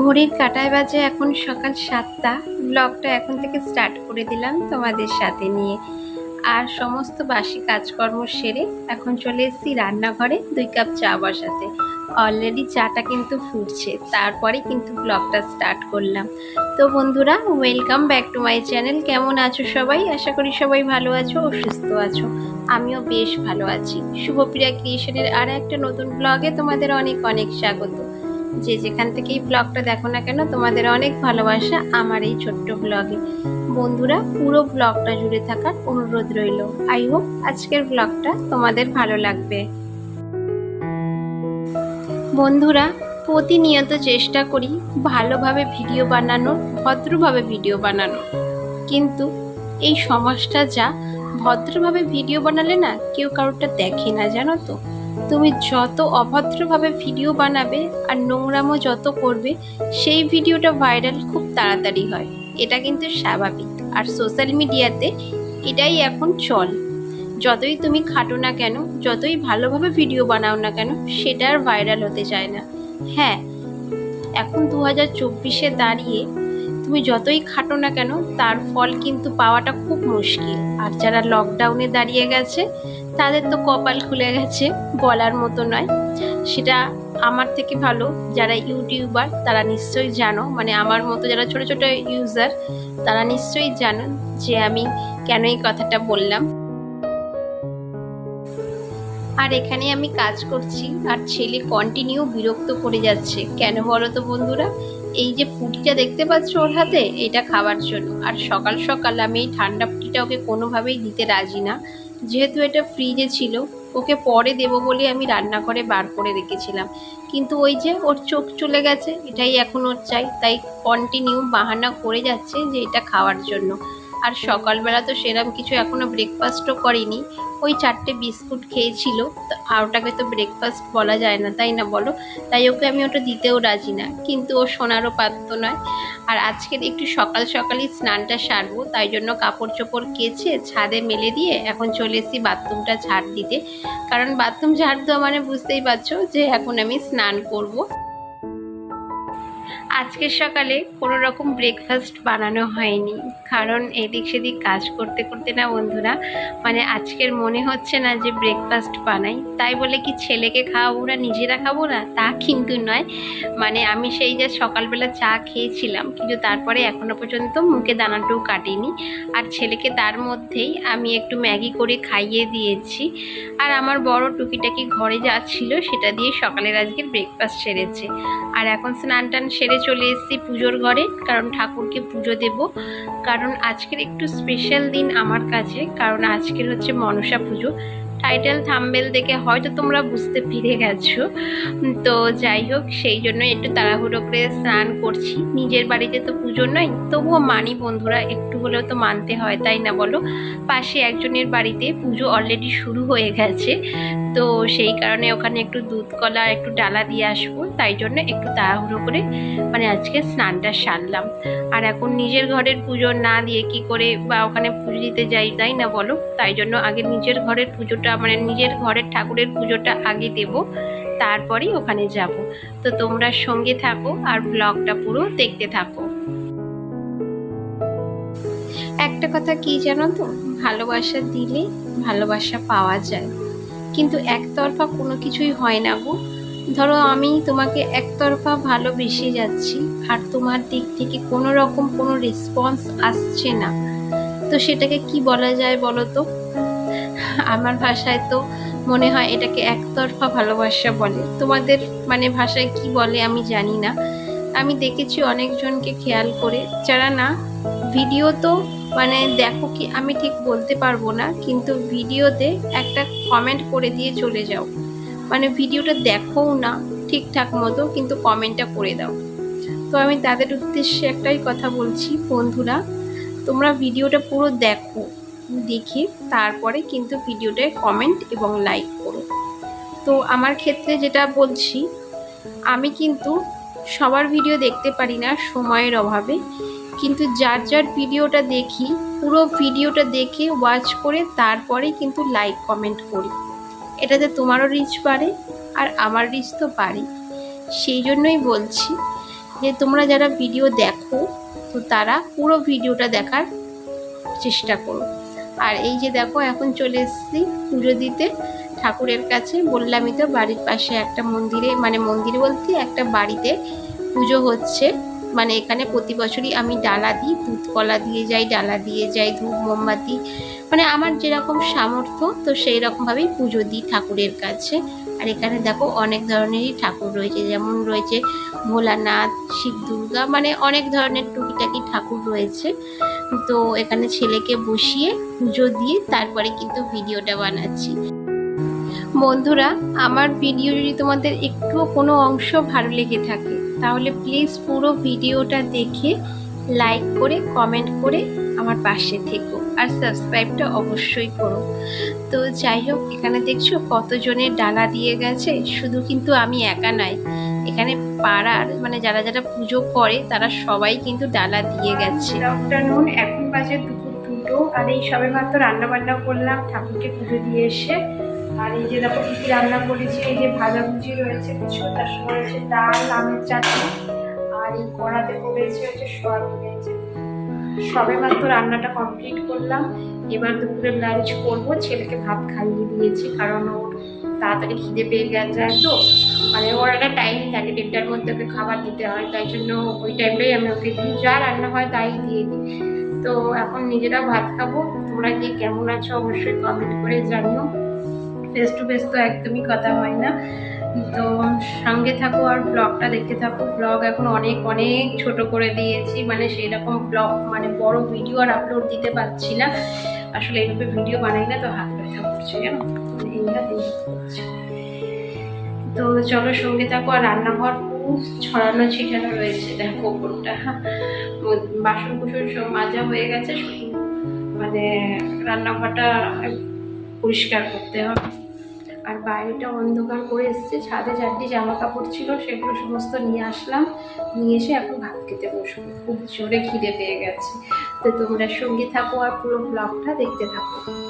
ঘড়ির কাটায় বাজে এখন সকাল সাতটা। ব্লগটা এখন থেকে স্টার্ট করে দিলাম তোমাদের সাথে নিয়ে। আর সমস্ত বাসি কাজকর্ম সেরে এখন চলে এসেছি রান্নাঘরে দুই কাপ চা বসাতে। অলরেডি চাটা কিন্তু ফুটছে, তারপরে কিন্তু ব্লগটা স্টার্ট করলাম। তো বন্ধুরা welcome back to my channel কেমন আছো সবাই? আশা করি সবাই ভালো আছো ও সুস্থ আছো। আমিও বেশ ভালো আছি। শুভপ্রিয়া ক্রিয়েশনের আর একটা নতুন ব্লগে তোমাদের অনেক অনেক স্বাগত। যে যেখান থেকেই ব্লগটা দেখো না কেন, তোমাদের অনেক ভালোবাসা আমার এই ছোট্ট ব্লগে বন্ধুরা, পুরো ব্লগটা জুড়ে থাকার অনুরোধ রইল। আই হোপ আজকের ব্লগটা তোমাদের ভালো লাগবে। বন্ধুরা, প্রতিনিয়ত চেষ্টা করি ভালোভাবে ভিডিও বানানোর, ভদ্রভাবে ভিডিও বানানোর। কিন্তু এই সমাজটা যা, ভদ্রভাবে ভিডিও বানালে না কেউ কারোরটা দেখে না, জানো তো? তুমি যত অভদ্রভাবে ভিডিও বানাবে আর নোংরামো যত করবে, সেই ভিডিওটা ভাইরাল খুব তাড়াতাড়ি হয়। এটা কিন্তু স্বাভাবিক। আর সোশ্যাল মিডিয়াতে এটাই এখন চল। যতই তুমি খাটো না কেন, যতই ভালোভাবে ভিডিও বানাও না কেন, সেটা আর ভাইরাল হতে চায় না। হ্যাঁ এখন দু হাজার চব্বিশে দাঁড়িয়ে তুমি যতই খাটো না কেন, তার ফল কিন্তু পাওয়াটা খুব মুশকিল। আর যারা লকডাউনে দাঁড়িয়ে গেছে তাদের তো কপাল খুলে গেছে, বলার মতো নয়। সেটা আমার থেকে ভালো, যারা ইউটিউবার, তারা নিশ্চয়ই জানো। মানে আমার মতো যারা ছোট ছোট ইউজার তারা নিশ্চয়ই জানো যে আমি কেন এই কথাটা বললাম। আর এখানে আমি কাজ করছি, আর ছেলে কন্টিনিউ বিরক্ত করে যাচ্ছে। কেন বলো তো বন্ধুরা? এই যে ফুটিটা দেখতে পাচ্ছ ওর হাতে, এটা খাবার জন্য। আর সকাল সকাল আমি এই ঠান্ডা ফুটিটা ওকে কোনোভাবেই দিতে রাজি না। যেহেতু এটা ফ্রিজে ছিল, ওকে পরে দেব বলে আমি রান্নাঘরে বার করে রেখেছিলাম। কিন্তু ওই যে ওর চোখ চলে গেছে, এটাই এখন ওর চাই। তাই কন্টিনিউ বাহানা করে যাচ্ছে যে এটা খাওয়ার জন্য। আর সকালবেলা তো সেরম কিছু এখনও ব্রেকফাস্টও করিনি। ওই চারটে বিস্কুট খেয়েছিল। তো আর ওটাকে তো ব্রেকফাস্ট বলা যায় না, তাই না বলো? তাই ওকে আমি ওটা দিতেও রাজি না। কিন্তু ও সোনারও পাত্র নয়। আর আজকের একটু সকাল সকালই স্নানটা সারবো, তাই জন্য কাপড় চোপড় কেচে ছাদে মেলে দিয়ে এখন চলে এসেছি বাথরুমটা ঝাড় দিতে। কারণ বাথরুম ঝাড় দেওয়া মানে বুঝতেই পারছ যে এখন আমি স্নান করব। আজকের সকালে কোনো রকম ব্রেকফাস্ট বানানো হয়নি। কারণ এদিক সেদিক কাজ করতে করতে না বন্ধুরা মানে আজকের মনে হচ্ছে না যে ব্রেকফাস্ট বানাই। তাই বলে কি ছেলেকে খাওয়াবো না, নিজেরা খাব না? তা কিন্তু নয়। মানে আমি সেই যে সকালবেলা চা খেয়েছিলাম, কিন্তু তারপরে এখনও পর্যন্ত মুখে দানাটাও কাটিনি। আর ছেলেকে তার মধ্যেই আমি একটু ম্যাগি করে খাইয়ে দিয়েছি। আর আমার বড় টুকিটাকি ঘরে যা ছিল, সেটা দিয়ে সকালের আজকের ব্রেকফাস্ট সেরেছে। আর এখন স্নান টান সেরে চলে এসেছি পুজোর ঘরে, কারণ ঠাকুরকে পুজো দেব। কারণ আজকের একটু স্পেশাল দিন আমার কাছে, কারণ আজকের হচ্ছে মনসা পুজো। টাইটেল থাম্বেল দেখে হয়তো তোমরা বুঝতে পেরে গেছো। তো যাই হোক, সেই জন্য একটু তাড়াহুড়ো করে স্নান করছি। নিজের বাড়িতে তো পুজো নয় তবুও মানি বন্ধুরা, একটু হলেও তো মানতে হয়, তাই না বলো? পাশে একজনের বাড়িতে পুজো অলরেডি শুরু হয়ে গেছে। তো সেই কারণে ওখানে একটু দুধ কলা, একটু ডালা দিয়ে আসব। তাই জন্য একটু তাড়াহুড়ো করে মানে আজকে স্নানটা সারলাম। আর এখন নিজের ঘরের পুজো না দিয়ে কি করে বা ওখানে পুজো দিতে যাই, তাই না বলো? তাই জন্য আগে নিজের ঘরের পুজোটা মানে নিজের ঘরের ঠাকুরের পুজোটা আগে দেব, তারপরেই ওখানে যাব। তো তোমরা সঙ্গে থাকো আর ব্লগটা পুরো দেখতে থাকো। একটা কথা কি জানো তো? ভালোবাসা দিলে ভালোবাসা পাওয়া যায়। কিন্তু একতরফা কোনো কিছুই হয় না গো। ধরো আমি তোমাকে একতরফা ভালোবেসে যাচ্ছি, আর তোমার দিক থেকে কোনো রকম কোনো রেসপন্স আসছে না। তো সেটাকে কি বলা যায় বলো তো? আমার ভাষায় তো মনে হয় এটাকে একতরফা ভালোবাসা বলে। তোমাদের মানে ভাষায় কি বলে আমি জানি না। আমি দেখেছি অনেকজনকে খেয়াল করে। যারা না, ভিডিও তো মানে দেখো কি, আমি ঠিক বলতে পারব না, কিন্তু ভিডিওতে একটা কমেন্ট করে দিয়ে চলে যাও। মানে ভিডিওটা দেখোও না ঠিকঠাক মতো, কিন্তু কমেন্টটা করে দাও। তো আমি তাদের উদ্দেশ্যে একটাই কথা বলছি, বন্ধুরা, তোমরা ভিডিওটা পুরো দেখো। দেখে, তারপরে কিন্তু ভিডিওটায় কমেন্ট এবং লাইক করো। তো আমার ক্ষেত্রে যেটা বলছি, আমি কিন্তু সবার ভিডিও দেখতে পারি না সময়ের অভাবে, কিন্তু যার যার ভিডিওটা দেখি, পুরো ভিডিওটা দেখে ওয়াচ করে তারপরে কিন্তু লাইক কমেন্ট করি। এটাতে তোমারও রিচ বাড়ে আর আমার রিচ তো বাড়ে সেই জন্যই বলছি যে তোমরা যারা ভিডিও দেখো, তো তারা পুরো ভিডিওটা দেখার চেষ্টা করো। আর এই যে দেখো, এখন চলে এসেছি পুজো দিতে। ঠাকুরের কাছে বললামই তো, বাড়ির পাশে একটা মন্দিরে মানে মন্দির বলতে একটা বাড়িতে পুজো হচ্ছে। মানে এখানে প্রতি বছরই আমি ডালা দিই, দুধ কলা দিয়ে যাই, ডালা দিয়ে যাই, ধূপ, মোমবাতি। মানে আমার যেরকম সামর্থ্য, তো সেই রকমভাবেই পুজো দিই ঠাকুরের কাছে। আর এখানে দেখো অনেক ধরনেরই ঠাকুর রয়েছে, যেমন রয়েছে ভোলানাথ, শিব দুর্গা মানে অনেক ধরনের টুকিটাকি ঠাকুর রয়েছে। তো এখানে ছেলেকে বসিয়ে পুজো দিয়ে তারপরে কিন্তু ভিডিওটা বানাচ্ছি। বন্ধুরা, আমার ভিডিও যদি তোমাদের একটুও কোনো অংশ ভালো লেগে থাকে, তাহলে প্লিজ পুরো ভিডিওটা দেখে লাইক করে কমেন্ট করে আমার পাশে থেকো। আর সাবস্ক্রাইবটা অবশ্যই করো। তো যাই হোক, এখানে দেখছ কতজনের ডালা দিয়ে গেছে। শুধু কিন্তু আমি একা নয়, এখানে পাড়ার মানে যারা যারা পুজো করে, তারা সবাই কিন্তু ডালা দিয়ে গেছে। আফটারনুন এখন বাজে দুপুর দুটো। আর এই সবে মাত্র রান্না বান্না করলাম, ঠাকুরকে পুজো দিয়ে এসে। আর এই যে দেখো কি রান্না করেছি, এই যে ভাজাভুজি রয়েছে কিছু তার সঙ্গে রয়েছে ডাল আমের চাটনি। আর এই কড়াতে করেছে হচ্ছে সয়াবিন। রয়েছে সবে মাত্র রান্নাটা কমপ্লিট করলাম। এবার দুপুরে লাঞ্চ করব। ছেলেকে ভাত খাইয়ে দিয়েছি, কারণ ওর তাড়াতাড়ি খিদে পেয়ে গেছে তো মানে ওর একটা টাইম থাকে, দেড়টার মধ্যে ওকে খাবার দিতে হয়, তাই জন্য ওই টাইমটাই আমি ওকে দিই। যা রান্না হয় তাই দিয়ে দিই। তো এখন নিজেরা ভাত খাব। তোমরা কি কেমন আছো অবশ্যই কমেন্ট করে জানিও। ফেস টু ফেস তো একদমই কথা হয় না। তো সঙ্গে থাকো আর ব্লগটা দেখতে থাকো। ব্লগ এখন অনেক অনেক ছোট করে দিয়েছি। মানে সেই রকম ব্লগ মানে বড় ভিডিও আর আপলোড দিতে পারছি না। আসলে এইভাবে ভিডিও বানাই না, তো হাত ব্যথা করছে, জানো? মানে তো চলো সঙ্গে থাকো আর রান্নাঘর খুব ছড়ানো ছিটানো রয়েছে। দেখো ওপরটা। বাসন কুসন সব মাজা হয়ে গেছে। মানে রান্নাঘরটা পরিষ্কার করতে হবে। আর বাইরেটা অন্ধকার করে এসছে, ছাদে চারটি জামা কাপড় ছিল, সেগুলো সমস্ত নিয়ে আসলাম। নিয়ে এসে এখন ভাত খেতে বসবো। খুব জোরে খিদে পেয়ে গেছে। তো তোমরা সঙ্গে থাকো আর পুরো ব্লগটা দেখতে থাকো।